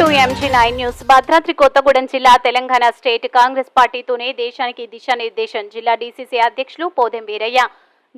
To MG nine news. Bhadradri Kothagudem జిల్లా Telangana state Congress పార్టీతోనే దేశానికి దిశానిర్దేశం. జిల్లా డీసీసీ అధ్యక్షులు పోదెం వీరయ్య.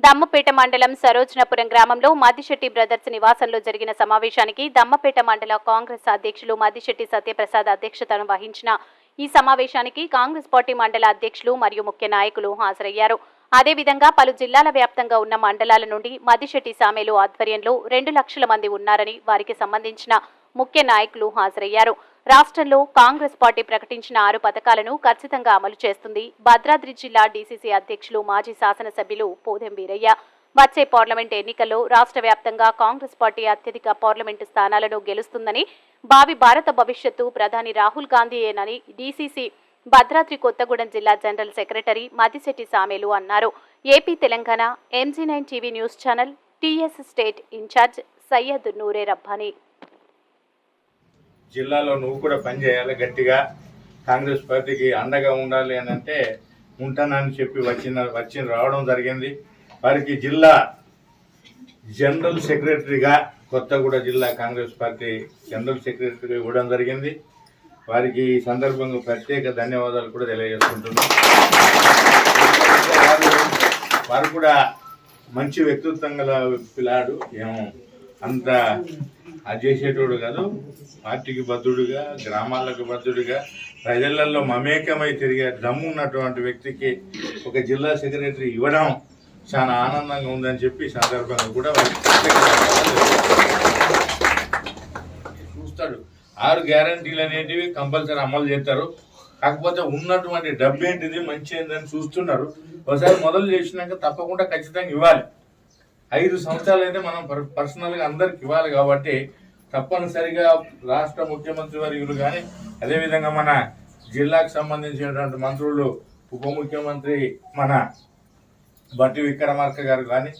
దమ్మపేట మండలం సరోజనపురం గ్రామంలో మద్దిశెట్టి బ్రదర్స్ నివాసంలో జరిగిన సమావేశానికి దమ్మపేట మండల కాంగ్రెస్ అధ్యక్షులు మద్దిశెట్టి సత్యప్రసాద్ అధ్యక్షతను వహించిన ఈ సమావేశానికి కాంగ్రెస్ పార్టీ మండల అధ్యక్షులు మరియు ముఖ్య నాయకులు హాజరయ్యారు. అదేవిధంగా పలు జిల్లాల వ్యాప్తంగా ఉన్న మండలాల నుండి మద్దిశెట్టి సామెలు ఆధ్వర్యంలో రెండు లక్షల మంది ఉన్నారని వారికి సంబంధించిన ముఖ్య నాయకులు హాజరయ్యారు. రాష్ట్రంలో కాంగ్రెస్ పార్టీ ప్రకటించిన ఆరు పథకాలను ఖచ్చితంగా అమలు చేస్తుంది. భద్రాద్రి జిల్లా డీసీసీ అధ్యక్షులు మాజీ శాసనసభ్యులు పోదెం వీరయ్య. వచ్చే పార్లమెంట్ ఎన్నికల్లో రాష్ట్ర వ్యాప్తంగా కాంగ్రెస్ పార్టీ అత్యధిక పార్లమెంటు స్థానాలను గెలుస్తుందని భావి భారత భవిష్యత్తు ప్రధాని రాహుల్ గాంధీయేనని డీసీసీ భద్రాద్రి కొత్తగూడెం జిల్లా జనరల్ సెక్రటరీ మదిశెట్టి సామేలు అన్నారు. AP Telangana MG nine TV news channel TS state in charge Syed Noore Rabbani. జిల్లాలో నువ్వు కూడా పనిచేయాలి గట్టిగా. కాంగ్రెస్ పార్టీకి అండగా ఉండాలి అని అంటే ఉంటానని చెప్పి వచ్చిన వచ్చి రావడం జరిగింది. వారికి జిల్లా జనరల్ సెక్రటరీగా కొత్తగూడ జిల్లా కాంగ్రెస్ పార్టీ జనరల్ సెక్రటరీగా ఇవ్వడం జరిగింది. వారికి ఈ సందర్భంగా ప్రత్యేక ధన్యవాదాలు కూడా తెలియజేసుకుంటున్నాం. వారు- వారు కూడా మంచి వ్యక్తిత్వం గల పిల్లాడు. ఏమో అంత అది చేసేటోడు కాదు పార్టీకి భద్రుడుగా గ్రామాలకు బద్దుడుగా ప్రజలలో మమేకమై తిరిగే దమ్ము ఉన్నటువంటి వ్యక్తికి ఒక జిల్లా సెక్రటరీ ఇవ్వడం చాలా ఆనందంగా ఉందని చెప్పి సందర్భంగా కూడా చూస్తాడు ఆరు గ్యారంటీలు అనేటివి కంపల్సరీ అమలు చేస్తారు. కాకపోతే ఉన్నటువంటి డబ్బు ఏంటిది మంచి ఏంటని చూస్తున్నారు. ఒకసారి మొదలు చేసినాక తప్పకుండా ఖచ్చితంగా ఇవ్వాలి. ఐదు సంవత్సరాలు అయితే మనం పర్సనల్గా పర్సనల్గా అందరికి ఇవ్వాలి కాబట్టి తప్పనిసరిగా రాష్ట్ర ముఖ్యమంత్రి వర్యులు కానీ అదేవిధంగా మన జిల్లాకు సంబంధించినటువంటి మంత్రులు ఉప ముఖ్యమంత్రి మన బట్టి విక్రమార్క గారు కానీ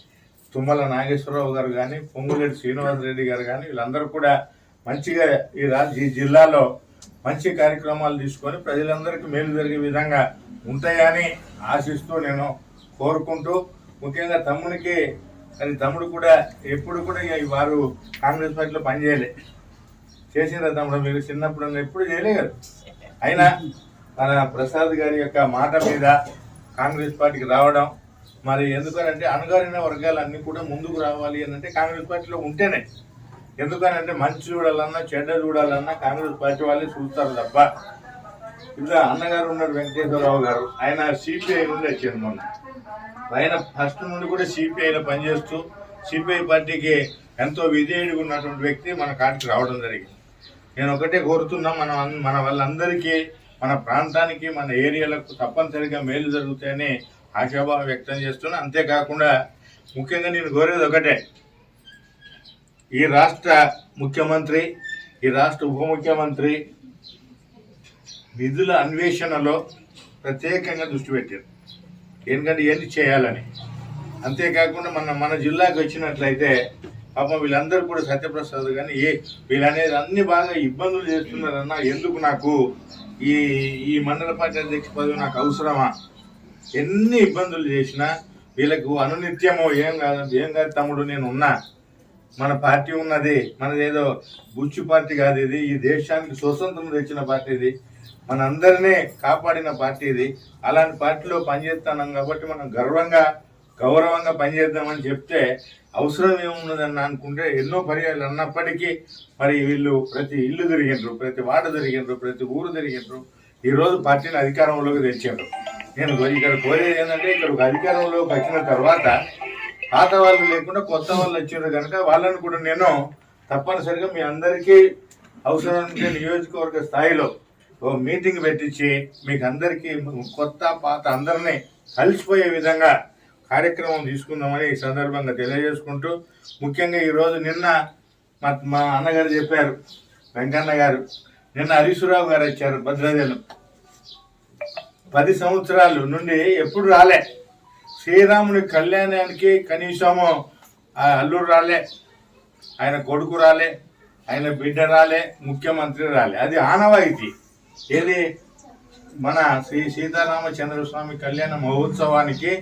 తుమ్మల నాగేశ్వరరావు గారు కానీ పొంగులేటి శ్రీనివాస్ రెడ్డి గారు కానీ వీళ్ళందరూ కూడా మంచిగా ఈ రాజ ఈ జిల్లాలో మంచి కార్యక్రమాలు తీసుకొని ప్రజలందరికీ మేలు జరిగే విధంగా ఉంటాయని ఆశిస్తూ నేను కోరుకుంటూ ముఖ్యంగా తమ్మునికి కానీ తమ్ముడు కూడా ఎప్పుడు కూడా ఇక వారు కాంగ్రెస్ పార్టీలో పనిచేయలే చేసిన తమ్ముడు మీరు చిన్నప్పుడు ఎప్పుడు చేయలే కదా. అయినా మన ప్రసాద్ గారి యొక్క మాట మీద కాంగ్రెస్ పార్టీకి రావడం మరి ఎందుకనంటే అణగారిన వర్గాలన్నీ కూడా ముందుకు రావాలి అని అంటే కాంగ్రెస్ పార్టీలో ఉంటేనే. ఎందుకనంటే మంచి చూడాలన్నా చెడ్డ చూడాలన్నా కాంగ్రెస్ పార్టీ వాళ్ళే చూస్తారు తప్ప ఇలా అన్నగారు ఉన్నారు వెంకటేశ్వరరావు గారు. ఆయన సిపిఐ నుండి వచ్చారు మొన్న. ఆయన ఫస్ట్ నుండి కూడా సిపిఐలో పనిచేస్తూ సిపిఐ పార్టీకి ఎంతో విధేయుడిగా ఉన్నటువంటి వ్యక్తి మన కాటికి రావడం జరిగింది. నేను ఒకటే కోరుతున్నా మన మన వాళ్ళందరికీ మన ప్రాంతానికి మన ఏరియాలకు తప్పనిసరిగా మేలు జరుగుతాయని ఆశాభావం వ్యక్తం చేస్తున్నా. అంతేకాకుండా ముఖ్యంగా నేను కోరేది ఒకటే. ఈ రాష్ట్ర ముఖ్యమంత్రి ఈ రాష్ట్ర ఉప ముఖ్యమంత్రి నిధుల అన్వేషణలో ప్రత్యేకంగా దృష్టి పెట్టారు. ఎందుకంటే ఏంటి చేయాలని. అంతేకాకుండా మన మన జిల్లాకు వచ్చినట్లయితే పాపం వీళ్ళందరూ కూడా సత్యప్రసాద్ కానీ ఏ వీళ్ళనేది అన్ని బాగా ఇబ్బందులు చేస్తున్నారన్న ఎందుకు నాకు ఈ ఈ మండల పార్టీ అధ్యక్ష పదవి నాకు అవసరమా? ఎన్ని ఇబ్బందులు చేసినా వీళ్ళకు అనునిత్యము ఏం కాదు ఏం కాదు తమ్ముడు నేను ఉన్నా. మన పార్టీ ఉన్నది మనదేదో బుచ్చు పార్టీ కాదు ఇది. ఈ దేశానికి స్వతంత్రం తెచ్చిన పార్టీ ఇది. మనందరినీ కాపాడిన పార్టీ ఇది. అలాంటి పార్టీలో పనిచేస్తున్నాం కాబట్టి మనం గర్వంగా గౌరవంగా పనిచేద్దామని చెప్తే అవసరం ఏమున్నదని అనుకుంటే ఎన్నో పర్యాలు అన్నప్పటికీ మరి వీళ్ళు ప్రతి ఇల్లు తిరిగిండ్రు ప్రతి వాడ తిరిగిండ్రు ప్రతి ఊరు తిరిగిండ్రు. ఈరోజు పార్టీని అధికారంలోకి తెచ్చారు. నేను ఇక్కడ కోరేది ఏంటంటే ఇక్కడ ఒక అధికారంలోకి వచ్చిన తర్వాత పాత వాళ్ళు లేకుండా కొత్త వాళ్ళు వచ్చారు కనుక వాళ్ళని కూడా నేను తప్పనిసరిగా మీ అందరికీ అవసరం నియోజకవర్గ స్థాయిలో ఓ మీటింగ్ పెట్టించి మీకు అందరికీ కొత్త పాత అందరినీ కలిసిపోయే విధంగా కార్యక్రమం తీసుకుందామని ఈ సందర్భంగా తెలియజేసుకుంటూ ముఖ్యంగా ఈరోజు నిన్న మా మా అన్నగారు చెప్పారు వెంకన్న గారు. నిన్న హరీశ్వరరావు గారు వచ్చారు భద్రాచలం. పది సంవత్సరాలు నుండి ఎప్పుడు రాలే. శ్రీరాముని కళ్యాణానికి కనీసము ఆ అల్లుడు రాలే ఆయన కొడుకు రాలే ఆయన బిడ్డ రాలే ముఖ్యమంత్రి రాలే. అది ఆనవాయితీ. ఏది? మన శ్రీ సీతారామచంద్ర స్వామి కళ్యాణ మహోత్సవానికి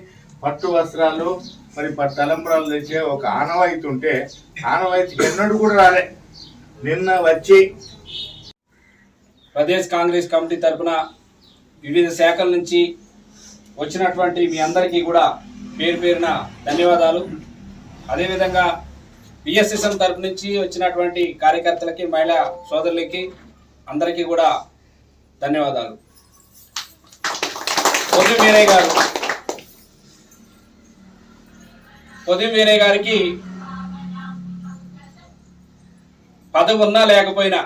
పట్టు వస్త్రాలు మరి పట్టు తలంబరాలు తెచ్చే ఒక ఆనవాయితీ ఉంటే ఆనవాయితీ ఎన్నడూ కూడా రాలే. నిన్న వచ్చి ప్రదేశ్ కాంగ్రెస్ కమిటీ తరఫున వివిధ శాఖల నుంచి వచ్చినటువంటి మీ అందరికీ కూడా పేరు పేరున ధన్యవాదాలు. అదేవిధంగా బిఎస్ఎస్ఎం తరఫు నుంచి వచ్చినటువంటి కార్యకర్తలకి మహిళా సోదరులకి అందరికీ కూడా ధన్యవాదాలు. పొద్దు వీరయ్య గారు. పొద్దు వీరయ్య గారికి పదవి ఉన్నా లేకపోయినా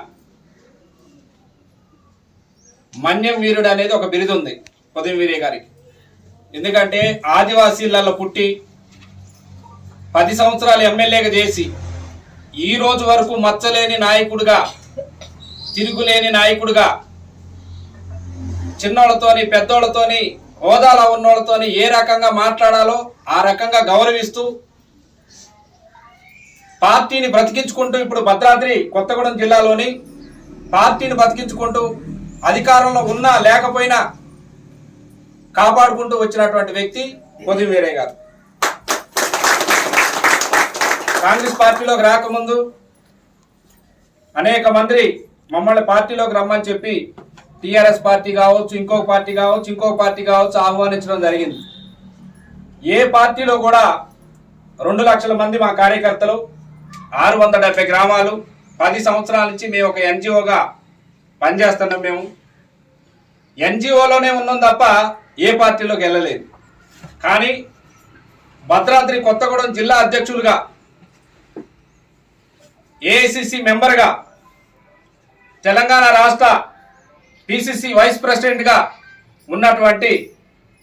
మన్యం వీరుడు అనేది ఒక బిరుదు ఉంది పొదిం వీరయ్య గారికి. ఎందుకంటే ఆదివాసీలలో పుట్టి పది సంవత్సరాలు ఎమ్మెల్యేగా చేసి ఈ రోజు వరకు మచ్చలేని నాయకుడిగా తిరుగులేని నాయకుడిగా చిన్నోళ్ళతోని పెద్దోళ్ళతోని హోదాలో ఉన్నోళ్ళతోని ఏ రకంగా మాట్లాడాలో ఆ రకంగా గౌరవిస్తూ పార్టీని బ్రతికించుకుంటూ ఇప్పుడు భద్రాద్రి కొత్తగూడెం జిల్లాలోని పార్టీని బతికించుకుంటూ అధికారంలో ఉన్నా లేకపోయినా కాపాడుకుంటూ వచ్చినటువంటి వ్యక్తి పొది గారు. కాంగ్రెస్ పార్టీలోకి రాకముందు అనేక మంది మమ్మల్ని పార్టీలోకి రమ్మని చెప్పి టిఆర్ఎస్ పార్టీ కావచ్చు ఇంకొక పార్టీ కావచ్చు ఇంకొక పార్టీ కావచ్చు ఆహ్వానించడం జరిగింది. ఏ పార్టీలో కూడా రెండు లక్షల మంది మా కార్యకర్తలు ఆరు వందల డెబ్బై గ్రామాలు పది సంవత్సరాల నుంచి మేము ఒక ఎన్జిఓగా పనిచేస్తున్నాం మేము. ఎన్జిఓలోనే ఉన్నాం తప్ప ఏ పార్టీలోకి వెళ్ళలేదు. కానీ భద్రాద్రి కొత్తగూడెం జిల్లా అధ్యక్షులుగా ఏఐసిసి మెంబర్గా తెలంగాణ రాష్ట్ర పిసిసి వైస్ ప్రెసిడెంట్గా ఉన్నటువంటి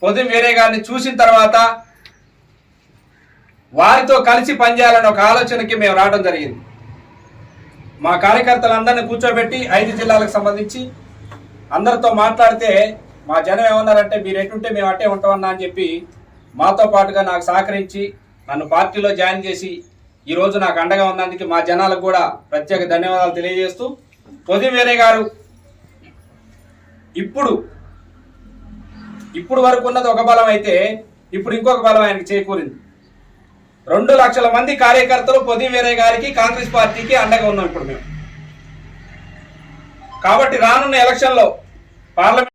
పొది వేరే గారిని చూసిన తర్వాత వారితో కలిసి పనిచేయాలనే ఒక ఆలోచనకి మేము రావడం జరిగింది. మా కార్యకర్తలందరినీ కూర్చోబెట్టి ఐదు జిల్లాలకు సంబంధించి అందరితో మాట్లాడితే మా జనం ఏమన్నారంటే మీరు ఎటుంటే మేము అట్టే ఉంటామన్నా అని చెప్పి మాతో పాటుగా నాకు సహకరించి నన్ను పార్టీలో జాయిన్ చేసి ఈరోజు నాకు అండగా ఉన్నందుకు మా జనాలకు కూడా ప్రత్యేక ధన్యవాదాలు తెలియజేస్తూ పొది వేరే గారు ఇప్పుడు ఇప్పుడు వరకు ఉన్నది ఒక బలం అయితే ఇప్పుడు ఇంకొక బలం ఆయనకి చేకూరింది. రెండు లక్షల మంది కార్యకర్తలు పొది గారికి కాంగ్రెస్ పార్టీకి అండగా ఉన్నాం ఇప్పుడు మేము. కాబట్టి రానున్న ఎలక్షన్లో పార్లమెంట్